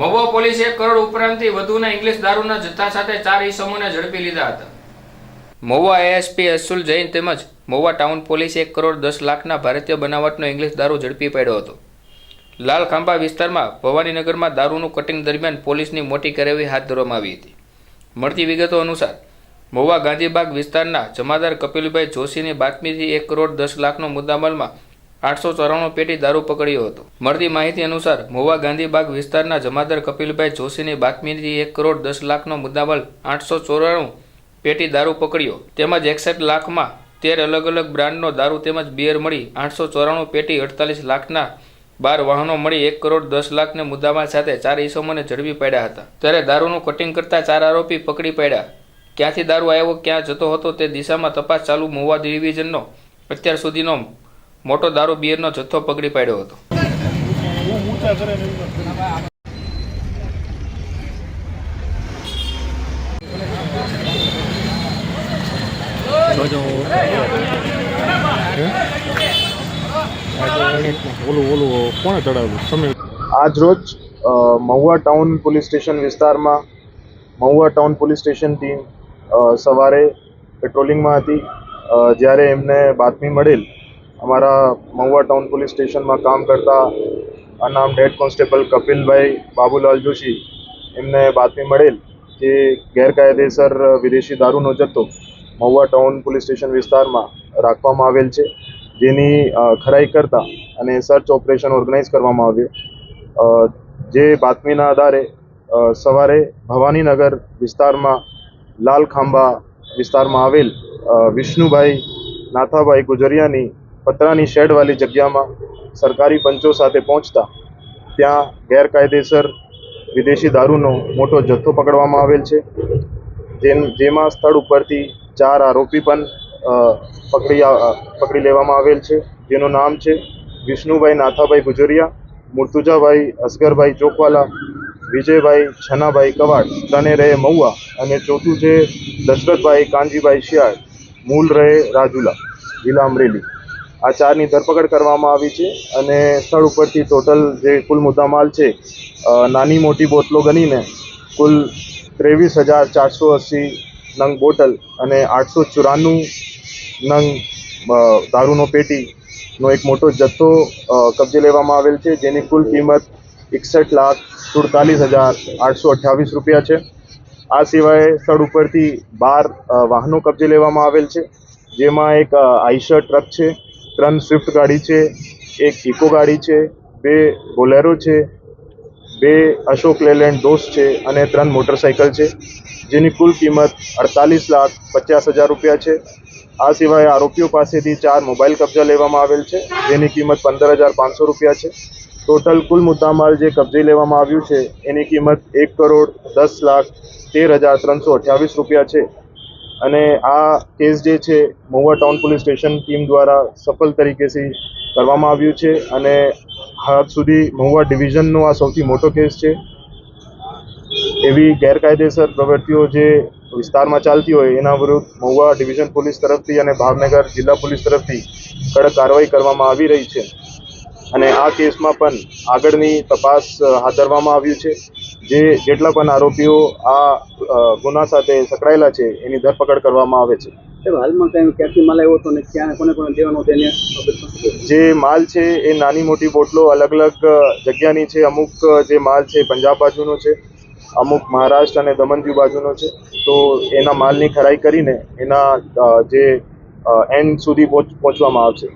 મહુવા પોલીસે એક કરોડ ઉપરાંતથી વધુના ઇંગ્લિશ દારૂના જથ્થા સાથે ચાર ઈસમોને ઝડપી લીધા હતા. મહુવા એએસપી અસુલ જૈન તેમજ મહુવા ટાઉન પોલીસે એક કરોડ દસ લાખના ભારતીય બનાવટનો ઇંગ્લિશ દારૂ ઝડપી પાડ્યો હતો. લાલ ખાંભા વિસ્તારમાં ભવાનીનગરમાં દારૂનું કટિંગ દરમિયાન પોલીસની મોટી કાર્યવાહી હાથ ધરવામાં આવી હતી. મળતી વિગતો અનુસાર, મહુવા ગાંધીબાગ વિસ્તારના જમાદાર કપિલભાઈ જોશીની બાતમીથી એક કરોડ દસ લાખનો મુદ્દામાલમાં આઠસો ચોરાણું પેટી દારૂ પકડ્યો હતો. મળતી માહિતી અનુસાર, મોવા ગાંધીબાગ વિસ્તારના જમાદાર કપિલભાઈ જોશીની બાતમીથી એક કરોડ દસ લાખનો મુદ્દામાલ આઠસો ચોરાણું પેટી દારૂ પકડ્યો. તેમજ એકસઠ લાખમાં તેર અલગ અલગ બ્રાન્ડનો દારૂ તેમજ બિયર મળી આઠસો ચોરાણું પેટી અડતાલીસ લાખના બાર વાહનો મળી એક કરોડ દસ લાખને મુદ્દામાલ સાથે ચાર ઈસમોને ઝડપી પાડ્યા હતા. ત્યારે દારૂનું કટિંગ કરતા ચાર આરોપી પકડી પાડ્યા. ક્યાંથી દારૂ આવ્યો, ક્યાં જતો હતો તે દિશામાં તપાસ ચાલુ મોવા ડિવિઝનનો અત્યાર સુધીનો મોટો દારૂ બિયરનો જથ્થો પકડી પાડ્યો હતો. આજ રોજ મહુવા ટાઉન પોલીસ સ્ટેશન વિસ્તારમાં Mahuva town police station team સવારે પેટ્રોલિંગમાં હતી. જ્યારે એમને બાતમી મળેલ અમારા મહુવા ટાઉન પોલીસ સ્ટેશનમાં કામ કરતા અનામ હેડ કોન્સ્ટેબલ કપિલભાઈ બાબુલાલ જોશી. એમને બાતમી મળેલ કે ગેરકાયદેસર વિદેશી દારૂનો જથ્થો મહુવા ટાઉન પોલીસ સ્ટેશન વિસ્તારમાં રાખવામાં આવેલ છે. જેની ખરાઈ કરતા અને સર્ચ ઓપરેશન ઓર્ગેનાઇઝ કરવામાં આવ્યું. જે બાતમીના આધારે સવારે ભવાનીનગર વિસ્તારમાં લાલ ખાંભા વિસ્તારમાં આવેલ વિષ્ણુભાઈ નાથાભાઈ ગુજરિયાની પતરાની શેડવાળી જગ્યામાં સરકારી પંચો સાથે પહોંચતા ત્યાં ગેરકાયદેસર વિદેશી દારૂનો મોટો જથ્થો પકડવામાં આવેલ છે. જેમ જેમાં સ્થળ ઉપરથી ચાર આરોપી પણ પકડી પકડી લેવામાં આવેલ છે. જેનું નામ છે વિષ્ણુભાઈ નાથાભાઈ ગુજરિયા મુર્તુજાભાઈ અસગરભાઈ ચોકવાલા, વિજયભાઈ છનાભાઈ કવાડ ત્રણે રહે મહુવા અને ચોથું છે દશરથભાઈ કાનજીભાઈ શિયાળ મૂળ રહે રાજુલા, જિલ્લા અમરેલી. આ ચારની ધરપકડ કરવામાં આવી છે અને સ્થળ ઉપરથી ટોટલ જે કુલ મુદ્દામાલ છે નાની મોટી બોટલો ગણીને કુલ ત્રેવીસ હજાર ચારસો અસી નંગ બોટલ અને આઠસો ચોરાણું નંગ દારૂનો પેટીનો એક મોટો જથ્થો કબજે લેવામાં આવેલ છે, જેની કુલ કિંમત એકસઠ લાખ સુડતાલીસ હજાર આઠસો અઠ્યાવીસ રૂપિયા છે. આ સિવાય સ્થળ ઉપરથી બાર વાહનો કબજે લેવામાં આવેલ છે, જેમાં એક આઈશર ટ્રક છે ત્રણ સ્વિફ્ટ ગાડી છે, એક ઇકો ગાડી છે, બે બોલેરો છે, બે અશોક લેલેન્ડ દોસ્ત છે અને ત્રણ મોટરસાઇકલ છે, જેની કુલ કિંમત અડતાલીસ લાખ પચાસ હજાર રૂપિયા છે. આ સિવાય આરોપીઓ પાસેથી ચાર મોબાઈલ કબજા લેવામાં આવેલ છે, જેની કિંમત પંદર હજાર પાંચસો રૂપિયા છે. ટોટલ કુલ મુદ્દામાલ જે કબજે લેવામાં આવ્યું છે, એની કિંમત એક કરોડ દસ લાખ તેર હજાર ત્રણસો અઠ્યાવીસ રૂપિયા છે. અને આ કેસ જે છે, Mahuva town police station team દ્વારા સફળ તરીકેથી કરવામાં આવ્યું છે અને હાલ સુધી મહુવા ડિવિઝનનો આ સૌથી મોટો કેસ છે. એવી ગેરકાયદેસર પ્રવૃત્તિઓ જે વિસ્તારમાં ચાલતી હોય, એના વિરુદ્ધ મહુવા ડિવિઝન પોલીસ તરફથી અને ભાવનગર જિલ્લા પોલીસ તરફથી કડક કાર્યવાહી કરવામાં આવી રહી છે. અને આ કેસમાં પણ આગળની તપાસ હાથ ધરવામાં આવ્યું છે. જે જેટલા પણ આરોપીઓ આ ગુના સાથે સંકળાયેલા છે એની ધરપકડ કરવામાં આવે છે. હાલમાં કઈ ક્યાંથી માલ આવ્યો હતો ને ક્યાં કોને કોને દેવાનો તેને જે માલ છે એ નાની મોટી બોટલો અલગ અલગ જગ્યાની છે. અમુક જે માલ છે પંજાબ બાજુનો છે અમુક મહારાષ્ટ્ર અને દમણ દીવ બાજુનો છે. તો એના માલની ખરાઈ કરીને એના જે એન્ડ સુધી પહોંચ પહોંચવામાં આવશે.